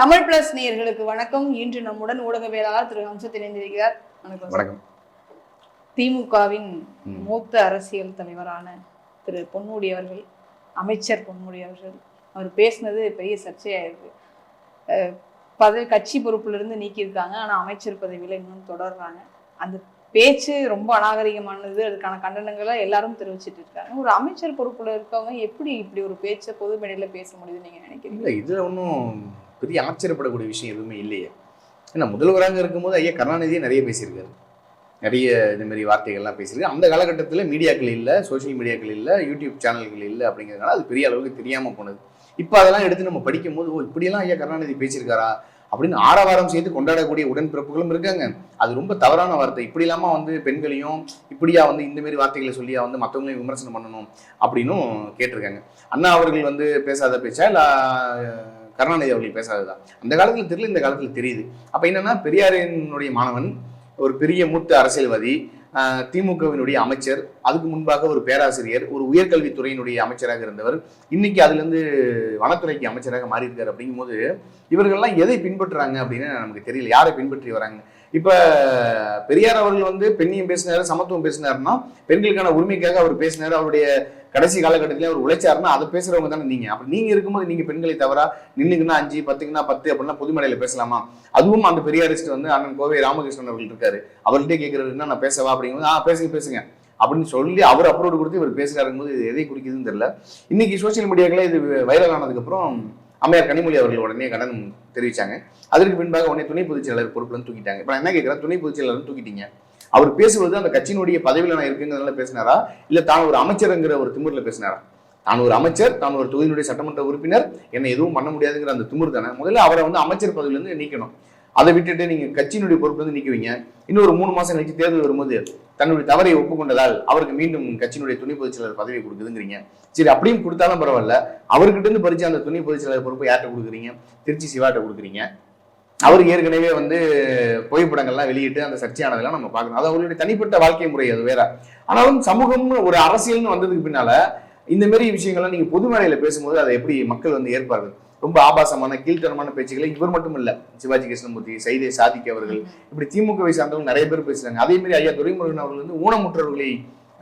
Tamil plus நேயர்களுக்கு வணக்கம். இன்று நம்முடன் ஊடகவியலாளர் திரு ஹம்சத் இணைந்திருக்கிறார். வணக்கம் திமுகவின். மூத்த அரசியல் தலைவரான திரு பொன்முடி அவர்கள் அமைச்சர் பொன்முடி அவர்கள் அவர் பேசினது பெரிய சர்ச்சையாயிருக்கு. அஹ், பதவி கட்சி பொறுப்புல இருந்து நீக்கியிருக்காங்க. ஆனா அமைச்சர் பதவியில இன்னும் தொடர்றாங்க. அந்த பேச்சு ரொம்ப அநாகரிகமானது. அதுக்கான கண்டனங்களை எல்லாரும் தெரிவிச்சிட்டு இருக்காங்க. ஒரு அமைச்சர் பொறுப்புல இருக்கவங்க எப்படி இப்படி ஒரு பேச்சை பொது மேடையில பேச முடியுதுன்னு நீங்க நினைக்கிறீங்க? இல்லை இதில் ஒன்றும் பெரிய ஆச்சரியப்படக்கூடிய விஷயம் எதுவுமே இல்லையே. ஏன்னா முதல்வராக இருக்கும்போது ஐயா கருணாநிதியே நிறைய பேசியிருக்காரு. நிறைய இந்த மாதிரி வார்த்தைகள்லாம் பேசியிருக்கு அந்த காலகட்டத்தில் மீடியாக்கள் இல்லை சோஷியல் மீடியாக்கள் இல்லை யூடியூப் சேனல்கள் இல்லை அப்படிங்கிறதுனால அது பெரிய அளவுக்கு தெரியாமல் போனது. இப்போ அதெல்லாம் எடுத்து நம்ம படிக்கும்போது ஓ இப்படியெல்லாம் ஐயா கருணாநிதி பேசியிருக்காரா? அப்படின்னு ஆரவாரம் செய்து கொண்டாடக்கூடிய உடன்பிறப்புகளும் இருக்காங்க. அது ரொம்ப தவறான வார்த்தை. இப்படி இல்லாமல் வந்து பெண்களையும் இப்படியா வந்து இந்த மாதிரி வார்த்தைகளை சொல்லியா வந்து மற்றவங்களையும் விமர்சனம் பண்ணணும் அப்படின்னும் கேட்டிருக்காங்க. அண்ணா அவர்கள் வந்து பேசாத பேச்சா இல்லை கருணாநிதி அவர்கள் பேசாததா அந்த காலத்தில் தெரியல இந்த காலத்தில் தெரியுது. அப்போ என்னன்னா பெரியாரினுடைய மாணவன் ஒரு பெரிய மூத்த அரசியல்வாதி திமுகவினுடைய அமைச்சர் அதுக்கு முன்பாக ஒரு பேராசிரியர் ஒரு உயர்கல்வித்துறையினுடைய அமைச்சராக இருந்தவர் இன்னைக்கு அதுலேருந்து வனத்துறைக்கு அமைச்சராக மாறி இருக்காரு அப்படிங்கும்போது இவர்கள்லாம் எதை பின்பற்றுறாங்க அப்படின்னு நமக்கு தெரியல. யாரை பின்பற்றி வராங்க? இப்ப பெரியார் அவர்கள் வந்து பெண்ணியம் பேசினாரு சமத்துவம் பேசினாருன்னா பெண்களுக்கான உரிமைக்காக அவர் பேசினாரு அவருடைய கடைசி காலகட்டத்திலே அவர் உழைச்சாருன்னா அதை பேசுறவங்க தானே நீங்க. அப்ப நீங்க இருக்கும்போது நீங்க பெண்களை தவிர நின்னுக்குன்னா அஞ்சு பத்துக்குன்னா பத்து அப்படின்னா பொதுமடையில பேசலாமா? அதுவும் அந்த பெரியாரிஸ்ட் வந்து அண்ணன் கோவை ராமகிருஷ்ணன் அவர்கள் இருக்காரு. அவர்கிட்ட கேட்கறது என்ன நான் பேசவா? அப்படிங்கும்போது ஆ பேசுங்க பேசுங்க. அப்படின்னு சொல்லி அவர் அப்ரோடு கொடுத்து இவர் பேசுறாருங்கும்போது இது எதை குறிக்குதுன்னு தெரியல. இன்னைக்கு சோஷியல் மீடியாக்களே இது வைரல் ஆனதுக்கு அப்புறம் அம்மையார் கனிமொழி அவர்கள் உடனே கடன் தெரிவிச்சாங்க. அதற்கு பின்பாக உடனே துணை பொதுச் செயலாளர் பொறுப்புல தூக்கிட்டாங்க. இப்போ நான் என்ன கேட்கிறேன் துணை பொதுச் செயலாளர் தூக்கிட்டீங்க. அவர் பேசுவது அந்த கட்சியினுடைய பதவியில் நான் இருக்குங்கிறதுனால பேசினாரா? இல்லை தான் ஒரு அமைச்சருங்கிற ஒரு திமுறில் பேசினாரா? தான் ஒரு அமைச்சர் தான் ஒரு தொகுதியினுடைய சட்டமன்ற உறுப்பினர் என்னை எதுவும் பண்ண முடியாதுங்கிற அந்த திமிர் தானே. முதல்ல அவரை வந்து அமைச்சர் பதவியிலேருந்து நீக்கணும். அதை விட்டுட்டு நீங்க கட்சியினுடைய பொறுப்பு வந்து நிற்குவீங்க இன்னும் ஒரு மூணு மாசம் கழிச்சு தேர்தல் வரும்போது தன்னுடைய தவறை ஒப்புக்கொண்டதால் அவருக்கு மீண்டும் கட்சியினுடைய துணை பொதுச் செயலாளர் பதவி கொடுக்குதுங்கிறீங்க. சரி அப்படியும் கொடுத்தாலும் பரவாயில்ல. அவர்கிட்ட இருந்து பறிச்சு அந்த துணை பொதுச் செயலாளர் பொறுப்பை யார்கிட்ட கொடுக்குறீங்க? திருச்சி சிவாட்ட கொடுக்குறீங்க. அவருக்கு ஏற்கனவே வந்து புகைப்படங்கள்லாம் வெளியிட்டு அந்த சர்ச்சையானதெல்லாம் நம்ம பார்க்கணும். அது அவருடைய தனிப்பட்ட வாழ்க்கை முறை அது வேற. ஆனாலும் சமூகம்னு ஒரு அரசியல்னு வந்ததுக்கு பின்னால இந்த மாதிரி விஷயங்கள்லாம் நீங்க பொது மேடையில பேசும்போது அதை எப்படி மக்கள் வந்து ஏற்பார்கள்? ரொம்ப ஆபாசமான கீழ்த்தரமான பேச்சுகளை இவர் மட்டும் இல்ல சிவாஜி கிருஷ்ணமூர்த்தி சைதே சாதிக் அவர்கள் இப்படி திமுகவை சார்ந்தவங்க நிறைய பேர் பேசுறாங்க. அதே மாதிரி ஐயா துரைமுருகன் அவர்கள் வந்து ஊனமுற்றவர்களை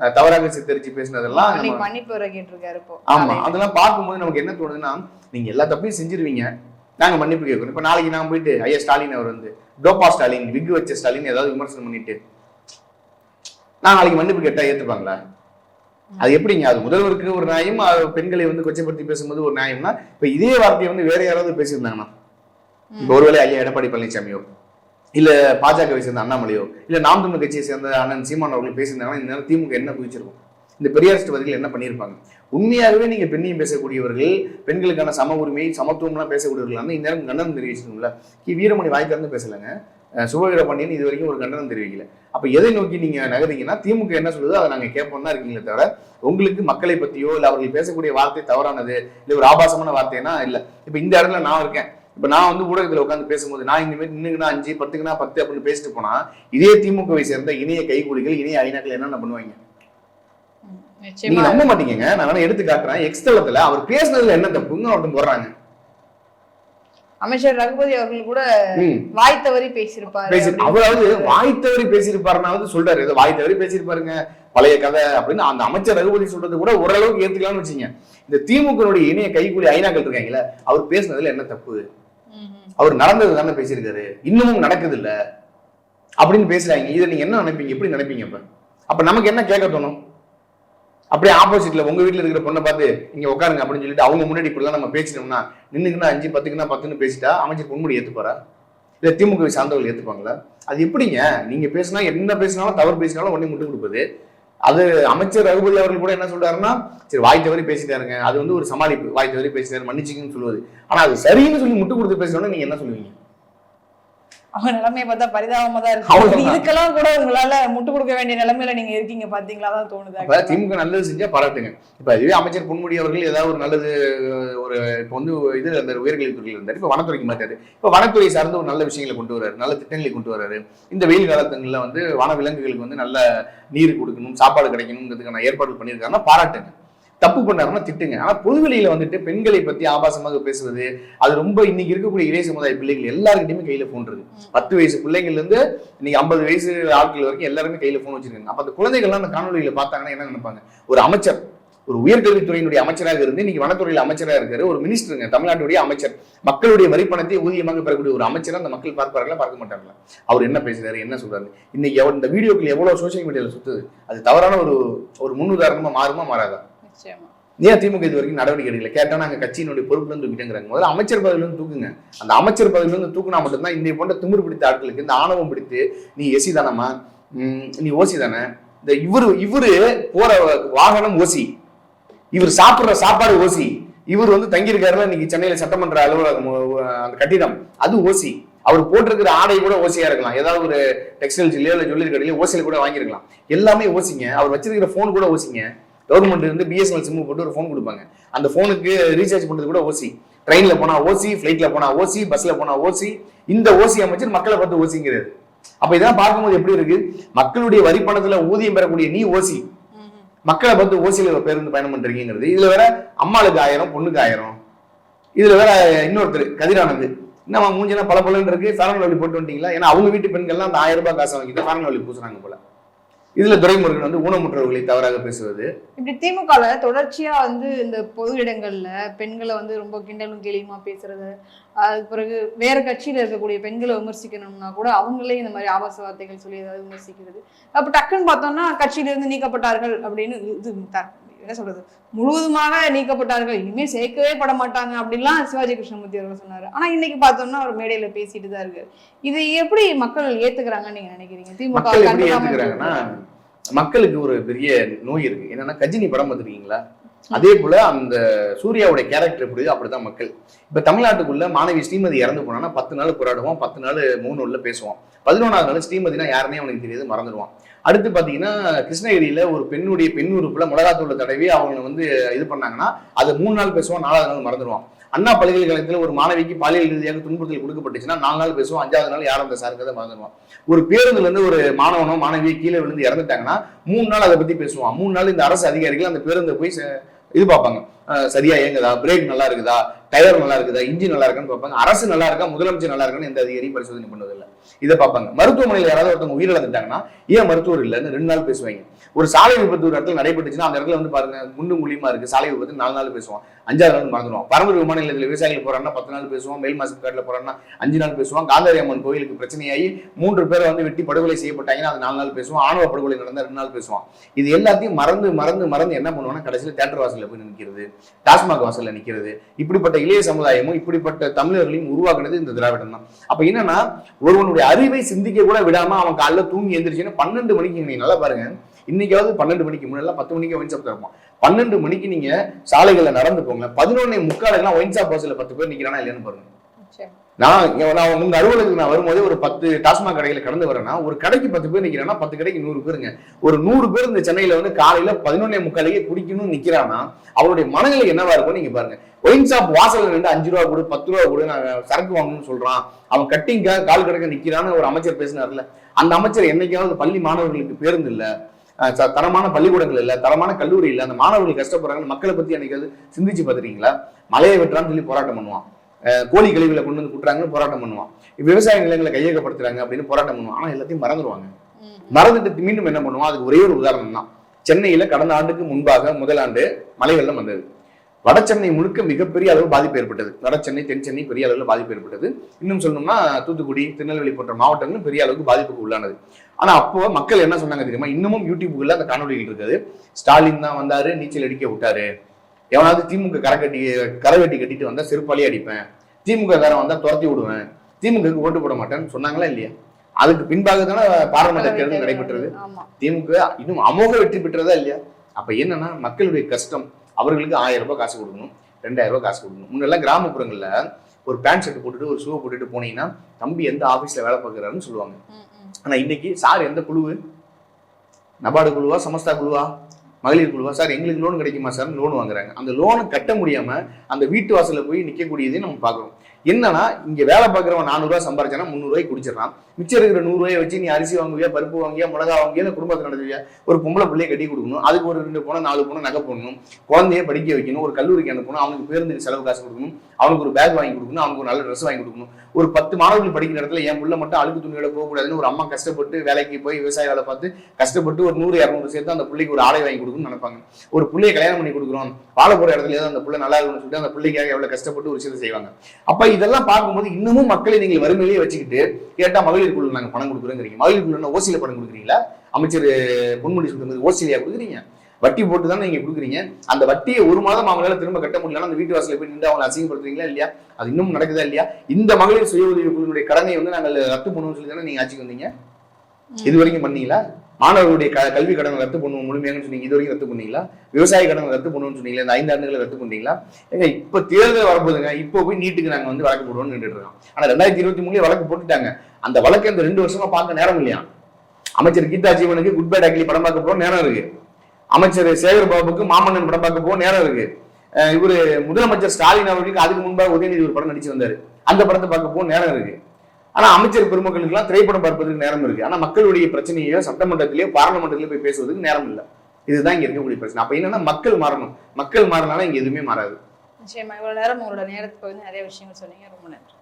தவறாக சித்தரிச்சு பேசினதெல்லாம் ஆமா அதெல்லாம் பார்க்கும்போது நமக்கு என்ன தோணுதுன்னா நீங்க எல்லா தப்பையும் செஞ்சிருவீங்க. நாங்க மன்னிப்பு கேட்கணும் இப்ப நாளைக்கு நான் போயிட்டு ஐயா ஸ்டாலின் அவர் வந்து டோப்பா ஸ்டாலின் விக் வச்ச ஸ்டாலின் ஏதாவது விமர்சனம் பண்ணிட்டு நான் நாளைக்கு மன்னிப்பு கேட்டா ஏத்துப்பாங்களா? அது எப்படிங்க? அது முதல்வருக்கு ஒரு நியாயம் பெண்களை வந்து கொச்சைப்படுத்தி பேசும்போது ஒரு நியாயம்னா இப்ப இதே வார்த்தையை வந்து வேற யாராவது பேசியிருந்தாங்கன்னா இப்ப ஒருவேளை ஐயா எடப்பாடி பழனிசாமியோ இல்ல பாஜகவை சேர்ந்த அண்ணாமலையோ இல்ல நாம் தமிழ் கட்சியை சேர்ந்த அண்ணன் சீமான் அவர்கள் பேசியிருந்தாங்கன்னா இந்த நேரம் திமுக என்ன குதிச்சிருக்கும் இந்த பெரியாரிஸ்ட் பதிகள் என்ன பண்ணியிருப்பாங்க? உண்மையாகவே நீங்க பெண்ணையும் பேசக்கூடியவர்கள் பெண்களுக்கான சம உரிமை சமத்துவம்லாம் பேசக்கூடியவர்கள் இந்நேரம் கண்டனம் தெரிவிச்சிருக்கோம்ல கி. வீரமணி வாய்க்கார்ந்து பேசலைங்க. சுபவீர பாண்டியன் இது வரைக்கும் ஒரு கண்டனம் தெரிவிக்கல. அப்ப எதை நோக்கி நீங்க நகர்ந்தீங்கன்னா திமுக என்ன சொல்லுதோ அதை நாங்க கேட்போம் தான் இருக்கீங்களே தவிர உங்களுக்கு மக்களை பத்தியோ இல்ல அவர்கள் பேசக்கூடிய வார்த்தை தவறானது இல்ல ஒரு ஆபாசமான வார்த்தைனா இல்ல. இப்ப இந்த இடத்துல நான் இருக்கேன். இப்ப நான் வந்து ஊடகத்துல உட்காந்து பேசும்போது நான் இந்த மாதிரி நின்னுக்குன்னா அஞ்சு பத்துக்குன்னா பத்து அப்படின்னு பேசிட்டு போனா இதே திமுகவை சேர்ந்த இணைய கைகூலிகள் இணைய ஐநாக்கள் என்னென்ன பண்ணுவாங்க? நீங்க நம்ப மாட்டீங்க நான் வேணா எடுத்து காட்டுறேன் எக்ஸ்தலத்துல அவர் பேசுனதுல என்ன தப்புங்க ஒருத்தன் போடுறாங்க. அமைச்சர் ரகுபதி அவர்கள் கூட. வாய் தவறி பேசியிருப்பாரு அவராவது வாய் தவறி பேசியிருப்பாருனாவது சொல்றாரு. ஏதோ வாய் தவறி பேசியிருப்பாருங்க. பழைய கதை அப்படின்னு அந்த அமைச்சர் ரகுபதி சொல்றது கூட ஓரளவுக்கு ஏத்துக்கலாம்னு வச்சுங்க. இந்த திமுகனுடைய இணைய கைகூலி ஐநாக்கள் இருக்காங்கல்ல அவர் பேசுனதுல என்ன தப்பு. அவர் நடந்தது தானே பேசியிருக்காரு. இன்னமும் நடக்குது இல்ல அப்படின்னு பேசுறாங்க. இதை நீங்க என்ன நினைப்பீங்க? எப்படி நினைப்பீங்க அப்ப? அப்ப நமக்கு என்ன கேட்க தோணும்? அப்படியே ஆப்போசிட்ல உங்க வீட்டுல இருக்கிற பொண்ணை பார்த்து இங்க உட்காருங்க அப்படின்னு சொல்லிட்டு அவங்க முன்னாடி இப்படிலாம் நம்ம பேசிட்டோம்னா நின்னுக்குன்னா அஞ்சு பத்துக்குன்னா பத்துன்னு பேசிட்டா அமைச்சர் பொன்முடி ஏத்துப்பாரா? இல்ல திமுக சார்ந்தவர்கள் ஏத்துப்பாங்களா? அது எப்படிங்க? நீங்க பேசினா என்ன பேசினாலும் தவறு பேசினாலும் உடனே முட்டு கொடுப்பது. அது அமைச்சர் ரகுபதி அவர்கள் கூட என்ன சொல்றாருன்னா சரி வாய் தவறி பேசிட்டாருங்க. அது வந்து ஒரு சமாளிப்பு. வாய் தவறி பேசிட்டாரு. மன்னிச்சுக்கன்னு சொல்லுவது. ஆனா அது சரின்னு சொல்லி முட்டு கொடுத்து பேசணும்னா நீங்க என்ன சொல்லுவீங்க? அவங்க நிலைமையை பார்த்தா பரிதாபமா தான் இருக்கு. இதுக்கெல்லாம் கூட உங்களால முட்டு கொடுக்க வேண்டிய நிலைமையில நீங்க இருக்கீங்க பாத்தீங்களா? தான் தோணுது. திமுக நல்லது செஞ்சா பாராட்டுங்க. இப்ப இதுவே அமைச்சர் பொன்முடி அவர்கள் ஏதாவது ஒரு நல்லது ஒரு இப்ப வந்து இது இருந்தார் உயர்கல்வித்துறையில் இருந்தார். இப்ப வனத்துறைக்கு மாட்டாரு இப்ப வனத்துறை சார்ந்து ஒரு நல்ல விஷயங்களை கொண்டு வராரு நல்ல திட்டங்களை கொண்டு வராரு இந்த வெயில் காலத்துங்களில் வந்து வன விலங்குகளுக்கு வந்து நல்ல நீர் கொடுக்கணும் சாப்பாடு கிடைக்கணுங்கிறதுக்கான ஏற்பாடு பண்ணியிருக்காருன்னா பாராட்டுங்க. தப்பு பண்ணாருன்னா திட்டுங்க. ஆனா பொதுவெளியில வந்துட்டு பெண்களை பத்தி ஆபாசமாக பேசுறது அது ரொம்ப இன்னைக்கு இருக்கக்கூடிய இளைய சமுதாய பிள்ளைகள் எல்லாருக்கிட்டையுமே கையில போன் இருக்கு. பத்து வயசு பிள்ளைங்கள்ல இருந்து இன்னைக்கு ஐம்பது வயசு ஆட்கள் வரைக்கும் எல்லாருமே கையில போன் வச்சிருக்காங்க. அப்ப அந்த குழந்தைகள்லாம் அந்த காணொலியில பார்த்தாங்கன்னா என்ன நினைப்பாங்க? ஒரு அமைச்சர் ஒரு உயர்கல்வித்துறையினுடைய அமைச்சராக இருந்து இன்னைக்கு வனத்துறையில் அமைச்சராக இருக்காரு ஒரு மினிஸ்டருங்க தமிழ்நாட்டுடைய அமைச்சர். மக்களுடைய வரிப்பணத்தை ஊதியமாக பெறக்கூடிய ஒரு அமைச்சர் அந்த மக்கள் பார்ப்பார்களா பார்க்க மாட்டாங்களா அவர் என்ன பேசுறாரு என்ன சொல்றாரு? இன்னைக்கு எவ்வளவு இந்த வீடியோக்கள் எவ்வளவு சோஷியல் மீடியாவில் சுத்துது? அது தவறான ஒரு ஒரு முன்னுதாரணமா மாறுமா மாறாதா? ஏன் திமுக இது வரைக்கும் நடவடிக்கை எடுக்கல? கேட்டா நாங்க கட்சியினுடைய பொறுப்புல இருந்து தூக்கிட்டேங்கிறாங்க முதல்ல அமைச்சர் பதவியில இருந்து தூக்குங்க. அந்த அமைச்சர் பதவியில இருந்து தூக்குனா மட்டும்தான் இந்த போன்ற திமிர் பிடித்த ஆட்களுக்கு இந்த ஆணவம் பிடித்து நீ எசி தானம்மா? நீ ஓசி தானே? இந்த இவரு இவரு போற வாகனம் ஓசி. இவர் சாப்பிடுற சாப்பாடு ஓசி. இவர் வந்து தங்கியிருக்காருல இன்னைக்கு சென்னையில சட்டமன்ற அலுவலகம் அந்த கட்டிடம். அது ஓசி. அவர் போட்டிருக்கிற ஆடை கூட ஓசியா இருக்கலாம். ஏதாவது ஒரு டெக்ஸ்டைல் ஜில்லையோ இல்லை ஜுவல்லரி கடையில ஓசியில கூட வாங்கியிருக்கலாம். எல்லாமே ஓசிங்க. அவர் வச்சிருக்கிற ஃபோன் கூட ஓசிங்க. கவர்மெண்ட் இருந்து பிஎஸ்என்எல் சிம்மு போட்டு ஒரு ஃபோன் கொடுப்பாங்க. அந்த ஃபோனுக்கு ரீசார்ஜ் பண்றது கூட ஓசி ட்ரெயின்ல போனா ஓசி ஃபிளைட்ல போனா ஓசி பஸ்ல போனா ஓசி இந்த ஓசி அமைச்சர் மக்களை பார்த்து ஓசிங்கிறது அப்ப இதெல்லாம் பார்க்கும்போது எப்படி இருக்கு? மக்களுடைய வரி பணத்துல ஊதியம் பெறக்கூடிய நீ ஓசி மக்களை பார்த்து ஓசியில பேருந்து பயணம் பண்ணுறீங்கிறது இதுல வேற அம்மாளுக்கு ஆயிரம் பொண்ணுக்கு ஆயிரம். இதுல வேற இன்னொருத்தர் கதிரானது. என்ன மூஞ்சினா பல பலன் இருக்கு? ஃபேரன் லவ்லி போட்டு வந்துட்டீங்களா? ஏன்னா அவங்க வீட்டு பெண்கள்லாம் அந்த ஆயிரம் ரூபாய் காசு வாங்கிட்டு ஃபேரன் லவ்லி பூசுறாங்க போல. இதுல துரைமுருகன் வந்து ஊனமுற்றவர்களை தவறாக பேசுவது. இப்படி திமுக தொடர்ச்சியா வந்து இந்த பொது இடங்கள்ல பெண்களை வந்து ரொம்ப கிண்டலும் கேலியுமா பேசுறது அதுக்கு பிறகு வேற கட்சியில இருக்கக்கூடிய பெண்களை விமர்சிக்கணும்னா கூட அவங்களே இந்த மாதிரி ஆபாச வார்த்தைகள் சொல்லி ஏதாவது விமர்சிக்கிறது. அப்ப டக்குன்னு பார்த்தோம்னா கட்சியில இருந்து நீக்கப்பட்டார்கள் அப்படின்னு இது என்ன சொல்றது? முழுவதுமாக நீக்கப்பட்டார்கள். இனிமே சேர்க்கவே பட மாட்டாங்க அப்படின்லாம் சிவாஜி கிருஷ்ணமூர்த்தி அவர்கள் சொன்னாரு. ஆனா இன்னைக்கு பார்த்தோம்னா அவர் மேடையில பேசிட்டு தான் இருக்காரு. இதை எப்படி மக்கள் ஏத்துக்கிறாங்கன்னு நீங்க நினைக்கிறீங்க? திமுக. மக்களுக்கு ஒரு பெரிய நோய் இருக்கு. என்னன்னா கஜினி படம் பார்த்துருக்கீங்களா? அதே போல அந்த சூர்யாவுடைய கேரக்டர் எப்படி அப்படிதான் மக்கள். இப்ப தமிழ்நாட்டுக்குள்ள மாணவி ஸ்ரீமதி இறந்து போனான்னா பத்து நாள் போராடுவோம் பத்து நாள் மூணு உள்ள பேசுவோம் பதினொன்றாவது நாள் ஸ்ரீமதினா யாருன்னே அவனுக்கு தெரியாது மறந்துடுவான். அடுத்து பாத்தீங்கன்னா கிருஷ்ணகிரியில ஒரு பெண்ணுடைய பெண் உறுப்புல மிளகாத்தூள் தடவி அவங்க வந்து இது பண்ணாங்கன்னா அது மூணு நாள் பேசுவான் நாலாவது நாள் மறந்துடுவான். அண்ணா பல்கலைக்கழகத்தில் ஒரு மாணவிக்கு பாலியல் ரீதியாக துன்புறுத்தல் கொடுக்கப்பட்டுச்சுன்னா நாலு நாள் பேசுவோம். அஞ்சாவது நாள் யாரும் அந்த சாருங்கிறத மறந்துடுவோம் ஒரு பேருந்துல இருந்து ஒரு மாணவனோ மாணவியை கீழே விழுந்து இறந்துட்டாங்கன்னா மூணு நாள் அதை பத்தி பேசுவான் மூணு நாள் இந்த அரசு அதிகாரிகள் அந்த பேருந்தை போய் இது பார்ப்பாங்க. சரியா இயங்குதா? பிரேக் நல்லா இருக்குதா? டயர் நல்லா இருக்குதா? இன்ஜின் நல்லா இருக்கான்னு பார்ப்பாங்க. அரசு நல்லா இருக்கா? முதலமைச்சர் நல்லா இருக்கான்னு எந்த அதிகாரியும் பரிசோதனை பண்ணுவதில்லை. இதை பார்ப்பாங்க. மருத்துவமனையில் யாராவது ஒருத்தவங்க உயிரிழந்துட்டாங்கன்னா ஏன் மருத்துவர் இல்லைன்னு ரெண்டு நாள் பேசுவாங்க. ஒரு சாலை விபத்து ஒரு இடத்துல நடைபெற்றுச்சுன்னா அந்த இடத்துல வந்து பாருங்க குண்டும் குழியுமா இருக்கு சாலை விபத்து நாலு நாள் பேசுவோம். அஞ்சாறு நாள் மறந்துடுவோம். பரம்பரை விமான நிலையத்தில் விவசாயிகள் போறாங்கன்னா பத்து நாள் பேசுவோம். மேல் மாசம் காட்டில் போறாங்கன்னா அஞ்சு நாள் பேசுவோம். காந்தாரி அம்மன் கோயிலுக்கு பிரச்சனையாகி மூன்று பேரை வந்து வெட்டி படுகொலை செய்யப்பட்டாங்கன்னா அது நாலு நாள் பேசுவோம். ஆணவ படுகொலை நடந்தால் ரெண்டு நாள் பேசுவோம். இது எல்லாத்தையும் மறந்து மறந்து மறந்து என்ன பண்ணுவோம்னா கடைசியில் தேட்டர் வாசல்ல போய் நிற்கிறது டாஸ்மாக் வாசல்ல நிற்கிறது இப்படிப்பட்ட இளைய சமுதாயமும் இப்படிப்பட்ட தமிழர்களையும் உருவாக்குனது இந்த திராவிடம் தான். அப்ப என்னன்னா ஒருவனுடைய அறிவை சிந்திக்க கூட விடாம அவன் காலைல தூங்கி எந்திரிச்சுன்னா பன்னெண்டு மணிக்கு நீங்க நல்லா பாருங்க இன்னைக்காவது பன்னெண்டு மணிக்கு முன்னாடி பத்து மணிக்கு ஒயின் ஷாப் திறப்போம் பன்னெண்டு மணிக்கு நீங்க சாலைகள்ல நடந்து போங்க பதினொன்னே முக்காலுக்குலாம் ஒயின் ஷாப் வாசல்ல பத்து பேர் நிக்கிறானா இல்லையான்னு பாருங்க. நான் நான் உங்க அலுவலகத்துக்கு நான் வரும்போதே ஒரு பத்து டாஸ்மாக் கடைகளை கடந்து வரேன்னா ஒரு கடைக்கு பத்து பேர் நிக்கிறானா பத்து கடைக்கு நூறு பேருங்க. ஒரு நூறு பேர் இந்த சென்னையில வந்து காலையில பதினொன்னே முக்காலுக்கே குடிக்கணும்னு நிக்கிறானா அவருடைய மனநிலை என்னவா இருக்கும் நீங்க பாருங்க. ஒயின் ஷாப் வாசல்ல நின்று அஞ்சு ரூபா கொடு பத்து ரூபா கொடு நான் சரக்கு வாங்கணும்னு சொல்றான். அவன் கட்டிங்க கால் கிடக்க நிக்கிறான்னு ஒரு அமைச்சர் பேசினார்ல. அந்த அமைச்சர் என்னைக்காவது பள்ளி மாணவர்களுக்கு பேருந்து இல்ல தரமான பள்ளிக்கூடங்கள் இல்ல தரமான கல்லூரி இல்ல அந்த மாணவர்கள் கஷ்டப்படுறாங்க மக்களை பத்தி என்னைக்காவது சிந்திச்சு பார்த்திருக்கீங்களா மலையை வெட்டுறான்னு சொல்லி போராட்டம் பண்ணுவான். கோழி கழிவுகளை கொண்டு வந்து குட்டுறாங்கன்னு போராட்டம் பண்ணுவான். விவசாய நிலங்களை கையகப்படுத்துறாங்க அப்படின்னு போராட்டம் பண்ணுவான். ஆனா எல்லாத்தையும் மறந்துடுவாங்க. மறந்துட்டு மீண்டும் என்ன பண்ணுவோம் அதுக்கு ஒரே ஒரு உதாரணம் தான் சென்னையில கடந்த ஆண்டுக்கு முன்பாக முதல் ஆண்டு மழை வெள்ளம் வந்தது. வட சென்னை முழுக்க மிகப்பெரிய அளவு பாதிப்பு ஏற்பட்டது. வட சென்னை தென் சென்னை பெரிய அளவில் பாதிப்பு ஏற்பட்டது. இன்னும் சொல்லணும்னா தூத்துக்குடி திருநெல்வேலி போன்ற மாவட்டங்களும் பெரிய அளவுக்கு பாதிப்புக்கு உள்ளானது. ஆனா அப்போ மக்கள் என்ன சொன்னாங்க தெரியுமா? இன்னமும் யூடியூப்ல அந்த காணொலிகள் இருக்குது. ஸ்டாலின் தான் வந்தாரு நீச்சல் அடிக்க விட்டாரு. எவனாவது திமுக கரை கட்டி கரை வெட்டி கட்டிட்டு வந்தா செருப்பாலே அடிப்பேன். திமுக காரன் வந்தா துரத்தி விடுவேன். திமுகவுக்கு ஓட்டு போட மாட்டேன்னு சொன்னாங்களா இல்லையா? அதுக்கு பின்பாக தானே பாராளுமன்ற தேர்தல் நடைபெற்றது. திமுக இன்னும் அமோக வெற்றி பெற்றதா இல்லையா? அப்ப என்னன்னா மக்களுடைய கஷ்டம் அவர்களுக்கு ஆயிரம் ரூபாய் காசு கொடுக்கணும் ரெண்டாயிரம் ரூபாய் காசு கொடுக்கணும். முன்னெல்லாம் கிராமப்புறங்கள்ல ஒரு பேண்ட் ஷர்ட் போட்டுட்டு ஒரு ஷூ போட்டுட்டு போனீங்கன்னா தம்பி எந்த ஆபீஸ்ல வேலை பார்க்குறாருன்னு சொல்லுவாங்க. ம், ம். ஆனா இன்னைக்கு சார் எந்த குழுவு? நபார்டு குழுவா சமஸ்தா குழுவா? மகளிர் குழுவா? சார் எங்களுக்கு லோன் கிடைக்குமா சார்? லோன் வாங்குறாங்க. அந்த லோனை கட்ட முடியாம அந்த வீட்டு வாசல்ல போய் நிக்கக்கூடியதையும் நம்ம பார்க்குறோம். என்னன்னா இங்க வேலை பார்க்குறவன் நானூறுரூவா சம்பாரிச்சானா முந்நூறுவாய்க்கு குடிச்சிடறான். மிச்சம் இருக்கிற நூறுரூவாயை வச்சு நீ அரிசி வாங்குவியா பருப்பு வாங்கியா மிளகா வாங்கியா இல்லை குடும்பத்தை நடத்துவியா? ஒரு பொம்பளை பிள்ளைய கட்டி கொடுக்கணும். அதுக்கு ஒரு ரெண்டு போனால் நாலு போனம் நகை போடணும். குழந்தைய படிக்க வைக்கணும். ஒரு கல்லூரிக்கு அனுப்பணும். அவனுக்கு பேருந்து செலவு காசு கொடுக்கணும். அவனுக்கு ஒரு பேக் வாங்கி கொடுக்கணும். அவனுக்கு ஒரு நல்ல ட்ரெஸ் வாங்கி கொடுக்கணும். ஒரு பத்து மாணவர்கள் படிக்கிற இடத்துல என் பிள்ளை மட்டும் அழுக்கு துணியோட போகக்கூடாதுன்னு ஒரு அம்மா கஷ்டப்பட்டு வேலைக்கு போய் விவசாய வேலை பார்த்து கஷ்டப்பட்டு ஒரு நூறு இரநூறு சேர்த்து அந்த பிள்ளைக்கு ஒரு ஆடை வாங்கி கொடுக்கணும்னு நினைப்பாங்க. ஒரு பிள்ளையை கல்யாணம் பண்ணி கொடுக்குறோம். வாழ போற இடத்துல ஏதோ அந்த பிள்ளை நல்லா இருக்கணும்னு சொல்லிட்டு அந்த பிள்ளைக்காக எவ்வளவு கஷ்டப்பட்டு ஒரு விஷயத்தை செய்வாங்க. அப்ப இதெல்லாம் பார்க்கும்போது இன்னமும் மக்களை நீங்கள் வறுமையிலேயே வச்சுக்கிட்டு கேட்டா மகளிர் குழு நாங்க பணம் கொடுக்குறோங்கிறீங்க மகளிர் குழு ஓசியில பணம் கொடுக்குறீங்களா? அமைச்சர் பொன்முடி சொல்றது ஓசிலியா கொடுக்குறீங்க? வட்டி போட்டு தானே நீங்க கொடுக்குறீங்க. அந்த வட்டியை ஒரு மாதம் அவங்களால திரும்ப கட்ட முடியலன்னா அந்த வீட்டு வாசல போய் நின்று அவங்களை அசிங்கப்படுத்துறீங்களா இல்லையா? அது இன்னும் நடக்குதா இல்லையா? இந்த மகளிர் சுய உதவி குழுவினுடைய கடனை வந்து நாங்கள் ரத்து பண்ணுவோம்னு சொல்லி தானே நீங்க ஆட்சிக்கு வந்தீங்க. இது வரைக்கும் பண்ணீங்களா? மாணவர்களுடைய க கல்வி கடனை ரத்து பண்ணுவோம் முழுமையாகன்னு சொன்னீங்க. இது வரைக்கும் ரத்து பண்ணீங்களா? விவசாய கடனை ரத்து பண்ணுவோம்னு சொன்னீங்களா? இந்த ஐந்து ஆண்டுகளை ரத்து பண்ணீங்களா? ஏங்க இப்ப தேர்தல் வரப்போகுதுங்க. இப்போ போய் நீட்டுக்கு நாங்க வந்து வழக்கு போடுவோம்னு நின்றுட்டு இருக்கோம். ஆனா ரெண்டாயிரத்தி இருபத்தி மூணுல வழக்கு போட்டுட்டாங்க. அந்த வழக்கு அந்த ரெண்டு வருஷமா பார்க்க நேரம் இல்லையா? அமைச்சர் கீதா ஜீவனுக்கு குட் பை டாக்லி படம் பார்க்க போக நேரம் இருக்கு. அமைச்சர் சேகர் பாபுக்கு மாமன்னன் படம் பார்க்க போக நேரம் இருக்கு. இவரு முதலமைச்சர் ஸ்டாலின் அவர்களுக்கு அதுக்கு முன்பாக உதயநிதி ஒரு படம் நடிச்சு வந்தாரு அந்த படத்தை பார்க்க போக நேரம் இருக்கு. ஆனா அமைச்சர் பெருமக்களுக்கெல்லாம் திரைப்படம் பார்ப்பதற்கு நேரம் இருக்கு. ஆனா மக்களுடைய பிரச்சனையோ சட்டமன்றத்திலேயோ பாராளுமன்றத்திலேயோ போய் பேசுவதற்கு நேரம் இல்லை. இதுதான் இங்க இருக்கக்கூடிய பிரச்சனை. அப்ப என்னன்னா மக்கள் மாறணும். மக்கள் மாறினாலும் இங்க எதுவுமே மாறாது. நிச்சயமா. இவ்வளவு நேரம் உங்களோட நேரத்துக்கு வந்து நிறைய விஷயங்கள் சொன்னீங்க. ரொம்ப நன்றி.